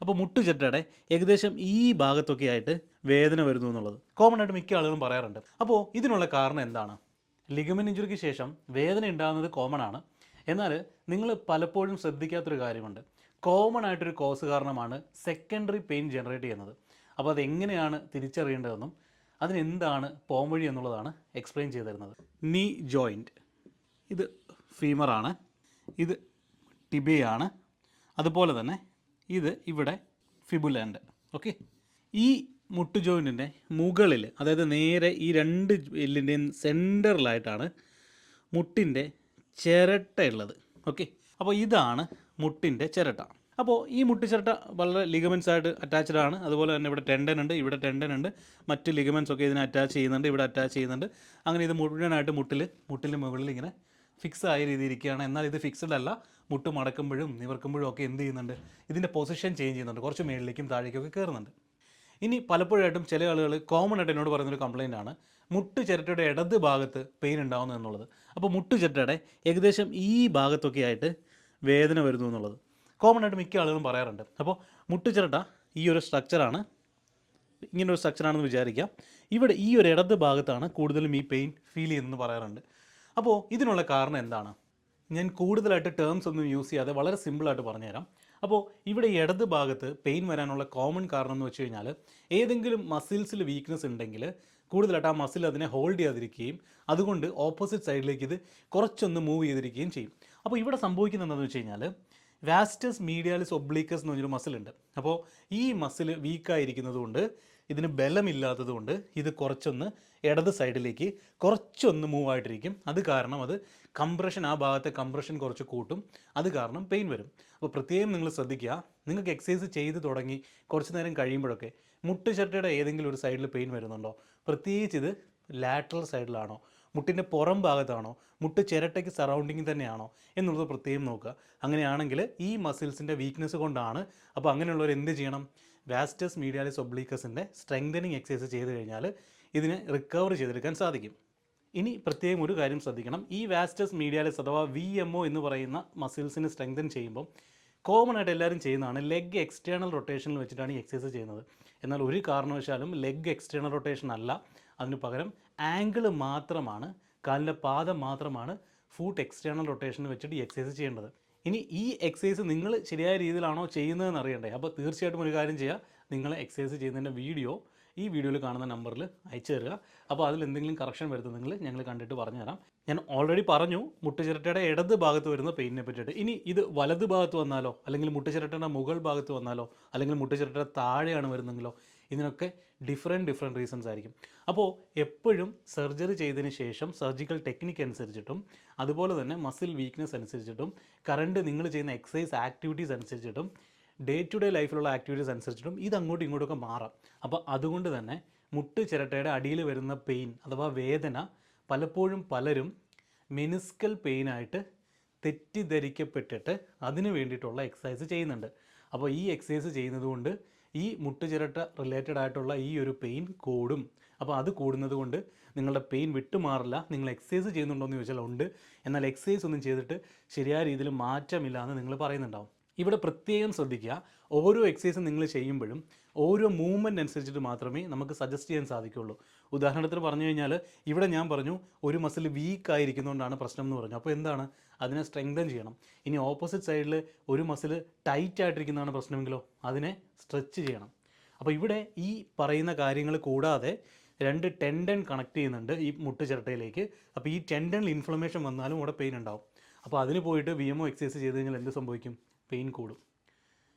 അപ്പോൾ മുട്ടുചെട്ടയുടെ ഏകദേശം ഈ ഭാഗത്തൊക്കെ ആയിട്ട് വേദന വരുന്നു എന്നുള്ളത്. കോമൺ ആയിട്ട് മിക്ക ആളുകളും പറയാറുണ്ട്. അപ്പോൾ ഇതിനുള്ള കാരണം എന്താണ്? ലിഗമൻ ഇഞ്ചുറിക്ക് ശേഷം വേദന ഉണ്ടാകുന്നത് കോമൺ ആണ്. എന്നാൽ നിങ്ങൾ പലപ്പോഴും ശ്രദ്ധിക്കാത്തൊരു കാര്യമുണ്ട്. കോമൺ ആയിട്ടൊരു കോസ് കാരണമാണ് സെക്കൻഡറി പെയിൻ ജനറേറ്റ് ചെയ്യുന്നത്. അപ്പോൾ അതെങ്ങനെയാണ് തിരിച്ചറിയേണ്ടതെന്നും അതിനെന്താണ് പോംവഴി എന്നുള്ളതാണ് എക്സ്പ്ലെയിൻ ചെയ്തു തരുന്നത്. നീ ജോയിന്റ് ഇത് ഫീമറാണ് ഇത് ടിബിയാണ് അതുപോലെ തന്നെ ഇത് ഇവിടെ ഫിബുലാൻഡ് ഓക്കെ ഈ മുട്ട് ജോയിന്റിന്റെ മുകളിൽ അതായത് നേരെ ഈ രണ്ട് എല്ലിന്റെയും സെന്ററിലായിട്ടാണ് മുട്ടിന്റെ ചിരട്ട ഉള്ളത്. ഓക്കെ അപ്പോൾ ഇതാണ് മുട്ടിന്റെ ചിരട്ട. അപ്പോൾ ഈ മുട്ടി ചിരട്ട വളരെ ലിഗമെൻസ് ആയിട്ട് അറ്റാച്ച്ഡ് ആണ്. അതുപോലെ തന്നെ ഇവിടെ ടെൻഡൻ ഉണ്ട് ഇവിടെ ടെൻഡൻ ഉണ്ട്. മറ്റ് ലിഗമെൻസ് ഒക്കെ ഇതിനെ അറ്റാച്ച് ചെയ്യുന്നുണ്ട് ഇവിടെ അറ്റാച്ച് ചെയ്യുന്നുണ്ട്. അങ്ങനെ ഇത് മുഴുവനായിട്ട് മുട്ടിൽ മുട്ടിൽ മുകളിൽ ഇങ്ങനെ ഫിക്സ് ആയ രീതിയിൽ ഇരിക്കുകയാണ്. എന്നാൽ ഇത് ഫിക്സ്ഡ് അല്ല. മുട്ട് മടക്കുമ്പോഴും നിവർക്കുമ്പോഴും ഒക്കെ എന്ത് ചെയ്യുന്നുണ്ട്? ഇതിന്റെ പൊസിഷൻ ചേഞ്ച് ചെയ്യുന്നുണ്ട്. കുറച്ച് മേളിലേക്കും താഴേക്കൊക്കെ കയറുന്നുണ്ട് ഇനി പലപ്പോഴായിട്ടും ചില ആളുകൾ കോമൺ ആയിട്ട് എന്നോട് പറയുന്നൊരു കംപ്ലയിന്റ് ആണ്. മുട്ട് ചിരട്ടയുടെ ഇടത് ഭാഗത്ത് പെയിൻ ഉണ്ടാകുന്നു എന്നുള്ളത്. അപ്പോൾ മുട്ട് ചിരട്ടയുടെ ഏകദേശം ഈ ഭാഗത്തൊക്കെ ആയിട്ട് വേദന വരുന്നു എന്നുള്ളത്. കോമൺ ആയിട്ട് മിക്ക ആളുകളും പറയാറുണ്ട്. അപ്പോൾ മുട്ട് ചിരട്ട ഈ ഒരു സ്ട്രക്ചറാണ് ഇങ്ങനെ ഒരു സ്ട്രക്ചറാണെന്ന് വിചാരിക്കാം. ഇവിടെ ഈ ഒരു ഇടത് ഭാഗത്താണ് കൂടുതലും ഈ പെയിൻ ഫീൽ ചെയ്യുന്നതെന്ന് പറയാറുണ്ട്. അപ്പോൾ ഇതിനുള്ള കാരണം എന്താണ്? ഞാൻ കൂടുതലായിട്ട് ടേംസ് ഒന്നും യൂസ് ചെയ്യാതെ വളരെ സിമ്പിളായിട്ട് പറഞ്ഞുതരാം. അപ്പോൾ ഇവിടെ ഇടത് ഭാഗത്ത് പെയിൻ വരാനുള്ള കോമൺ കാരണം എന്ന് വെച്ച് കഴിഞ്ഞാൽ ഏതെങ്കിലും മസിൽസിൽ വീക്ക്നെസ് ഉണ്ടെങ്കിൽ കൂടുതലായിട്ട് ആ മസിൽ അതിനെ ഹോൾഡ് ചെയ്യാതിരിക്കുകയും അതുകൊണ്ട് ഓപ്പോസിറ്റ് സൈഡിലേക്ക് ഇത് കുറച്ചൊന്ന് മൂവ് ചെയ്തിരിക്കുകയും ചെയ്യും. അപ്പോൾ ഇവിടെ സംഭവിക്കുന്നത് എന്താണെന്ന് വെച്ച് കഴിഞ്ഞാൽ വാസ്റ്റസ് മീഡിയാലിസ് ഒബ്ലീക്കസ് എന്ന് പറഞ്ഞൊരു മസിൽ ഉണ്ട്. അപ്പോൾ ഈ മസിൽ വീക്കായിരിക്കുന്നത് കൊണ്ട് ഇതിന് ബലമില്ലാത്തതുകൊണ്ട് ഇത് കുറച്ചൊന്ന് ഇടത് സൈഡിലേക്ക് കുറച്ചൊന്ന് മൂവ് ആയിട്ടിരിക്കും. അത് കാരണം അത് കംപ്രഷൻ ആ ഭാഗത്തെ കംപ്രഷൻ കുറച്ച് കൂട്ടും. അത് കാരണം പെയിൻ വരും. അപ്പോൾ പ്രത്യേകം നിങ്ങൾ ശ്രദ്ധിക്കുക. നിങ്ങൾക്ക് എക്സസൈസ് ചെയ്ത് തുടങ്ങി കുറച്ച് നേരം കഴിയുമ്പോഴൊക്കെ മുട്ട് ഷർട്ടയുടെ ഏതെങ്കിലും ഒരു സൈഡിൽ പെയിൻ വരുന്നുണ്ടോ? പ്രത്യേകിച്ച് ഇത് ലാറ്ററൽ സൈഡിലാണോ മുട്ടിന്റെ പുറം ഭാഗത്താണോ? മുട്ട് ചിരട്ടയ്ക്ക് സറൗണ്ടിങ് തന്നെയാണോ? എന്നുള്ളത് പ്രത്യേകം നോക്കുക. അങ്ങനെയാണെങ്കിൽ ഈ മസിൽസിന്റെ വീക്ക്നെസ് കൊണ്ടാണ്. അപ്പോൾ അങ്ങനെയുള്ളവർ എന്ത് ചെയ്യണം? വാസ്റ്റസ് മീഡിയാലിസ് ഒബ്ലീക്കസിന്റെ സ്ട്രെങ്തനിങ് എക്സസൈസ് ചെയ്ത് കഴിഞ്ഞാൽ ഇതിനെ റിക്കവർ ചെയ്തെടുക്കാൻ സാധിക്കും. ഇനി പ്രത്യേകം ഒരു കാര്യം ശ്രദ്ധിക്കണം. ഈ വാസ്റ്റസ് മീഡിയാലിസ് അഥവാ വി എം ഒ എന്ന് പറയുന്ന മസിൽസിന് സ്ട്രെങ്തൻ ചെയ്യുമ്പോൾ കോമൺ ആയിട്ട് എല്ലാവരും ചെയ്യുന്നതാണ് ലെഗ് എക്സ്റ്റേണൽ റൊട്ടേഷനിൽ വെച്ചിട്ടാണ് ഈ എക്സസൈസ് ചെയ്യുന്നത്. എന്നാൽ ഒരു കാരണവശാലും ലെഗ് എക്സ്റ്റേണൽ റൊട്ടേഷൻ അല്ല. അതിന് പകരം ആംഗിൾ മാത്രമാണ് കാലിന്റെ പാദം മാത്രമാണ് ഫൂട്ട് എക്സ്റ്റേണൽ റൊട്ടേഷൻ വെച്ചിട്ട് ഈ എക്സസൈസ് ചെയ്യേണ്ടത്. ഇനി ഈ എക്സസൈസ് നിങ്ങൾ ശരിയായ രീതിയിലാണോ ചെയ്യുന്നതെന്ന് അറിയണ്ടേ. അപ്പോൾ തീർച്ചയായിട്ടും ഒരു കാര്യം ചെയ്യുക നിങ്ങൾ എക്സസൈസ് ചെയ്യുന്നതിന്റെ വീഡിയോ ഈ വീഡിയോയിൽ കാണുന്ന നമ്പറിൽ അയച്ചു തരിക. അപ്പോൾ അതിൽ എന്തെങ്കിലും കറക്ഷൻ വരുത്തുന്നെങ്കിൽ ഞങ്ങൾ കണ്ടിട്ട് പറഞ്ഞുതരാം ഞാൻ ഓൾറെഡി പറഞ്ഞു മുട്ടുചിരട്ടയുടെ ഇടത് ഭാഗത്ത് വരുന്ന പെയിനിനെ പറ്റിയിട്ട്. ഇനി ഇത് വലത് ഭാഗത്ത് വന്നാലോ അല്ലെങ്കിൽ മുട്ടുചിരട്ടയുടെ മുകൾ ഭാഗത്ത് വന്നാലോ അല്ലെങ്കിൽ മുട്ടുചിരട്ടയുടെ താഴെയാണ് വരുന്നെങ്കിലോ ഇതിനൊക്കെ ഡിഫറെന്റ് ഡിഫറെന്റ് റീസൺസ് ആയിരിക്കും. അപ്പോൾ എപ്പോഴും സർജറി ചെയ്തതിന് ശേഷം സർജിക്കൽ ടെക്നിക്ക് അനുസരിച്ചിട്ടും അതുപോലെ തന്നെ മസിൽ വീക്ക്നെസ് അനുസരിച്ചിട്ടും കറണ്ട് നിങ്ങൾ ചെയ്യുന്ന എക്സസൈസ് ആക്ടിവിറ്റീസ് അനുസരിച്ചിട്ടും ഡേ ടു ഡേ ലൈഫിലുള്ള ആക്ടിവിറ്റീസ് അനുസരിച്ചിട്ടും ഇത് അങ്ങോട്ടും ഇങ്ങോട്ടൊക്കെ മാറാം. അപ്പോൾ അതുകൊണ്ട് തന്നെ മുട്ട് ചിരട്ടയുടെ അടിയിൽ വരുന്ന പെയിൻ അഥവാ വേദന പലപ്പോഴും പലരും മെനിസ്കൽ പെയിനായിട്ട് തെറ്റിദ്ധരിക്കപ്പെട്ടിട്ട് അതിന് വേണ്ടിയിട്ടുള്ള എക്സസൈസ് ചെയ്യുന്നുണ്ട്. അപ്പോൾ ഈ എക്സസൈസ് ചെയ്യുന്നത് കൊണ്ട് ഈ മുട്ടുചിരട്ട റിലേറ്റഡ് ആയിട്ടുള്ള ഈ ഒരു പെയിൻ കൂടും. അപ്പോൾ അത് കൂടുന്നത് കൊണ്ട് നിങ്ങളുടെ പെയിൻ വിട്ടുമാറില്ല നിങ്ങൾ എക്സസൈസ് ചെയ്യുന്നുണ്ടോ എന്ന് ചോദിച്ചാൽ ഉണ്ട്. എന്നാൽ എക്സസൈസ് ഒന്നും ചെയ്തിട്ട് ശരിയായ രീതിയിൽ മാറ്റമില്ല എന്ന് നിങ്ങൾ പറയുന്നുണ്ടാവും. ഇവിടെ പ്രത്യേകം ശ്രദ്ധിക്കുക. ഓരോ എക്സസൈസും നിങ്ങൾ ചെയ്യുമ്പോഴും ഓരോ മൂവ്മെന്റ് അനുസരിച്ചിട്ട് മാത്രമേ നമുക്ക് സജസ്റ്റ് ചെയ്യാൻ സാധിക്കുള്ളൂ. ഉദാഹരണത്തിന് പറഞ്ഞു കഴിഞ്ഞാൽ ഇവിടെ ഞാൻ പറഞ്ഞു ഒരു മസിൽ വീക്ക് ആയിരിക്കുന്നതുകൊണ്ടാണ് പ്രശ്നം എന്ന് പറഞ്ഞു. അപ്പോൾ എന്താണ്? അതിനെ സ്ട്രെങ്തൻ ചെയ്യണം. ഇനി ഓപ്പോസിറ്റ് സൈഡിൽ ഒരു മസിൽ ടൈറ്റ് ആയിട്ടിരിക്കുന്നതാണ് പ്രശ്നമെങ്കിലോ? അതിനെ സ്ട്രെച്ച് ചെയ്യണം. അപ്പോൾ ഇവിടെ ഈ പറയുന്ന കാര്യങ്ങൾ കൂടാതെ രണ്ട് ടെൻഡൻ കണക്ട് ചെയ്യുന്നുണ്ട് ഈ മുട്ട് ചിരട്ടയിലേക്ക്. അപ്പോൾ ഈ ടെൻഡനിൽ ഇൻഫ്ലമേഷൻ വന്നാലും ഇവിടെ പെയിൻ ഉണ്ടാവും. അപ്പോൾ അതിന് പോയിട്ട് വി എം ഒ എക്സസൈസ് ചെയ്ത് കഴിഞ്ഞാൽ എന്ത് സംഭവിക്കും? പെയിൻ കൂടും.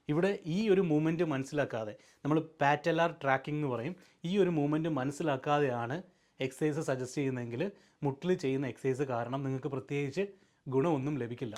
ഇവിടെ ഈ ഒരു മൂവ്മെന്റ് മനസ്സിലാക്കാതെ നമ്മൾ പാറ്റലാർ ട്രാക്കിംഗ് എന്ന് പറയും. ഈ ഒരു മൂവ്മെന്റ് മനസ്സിലാക്കാതെയാണ് എക്സസൈസ് സജസ്റ്റ് ചെയ്യുന്നതെങ്കിൽ മുട്ടിൽ ചെയ്യുന്ന എക്സസൈസ് കാരണം നിങ്ങൾക്ക് പ്രത്യേകിച്ച് ഗുണമൊന്നും ലഭിക്കില്ല.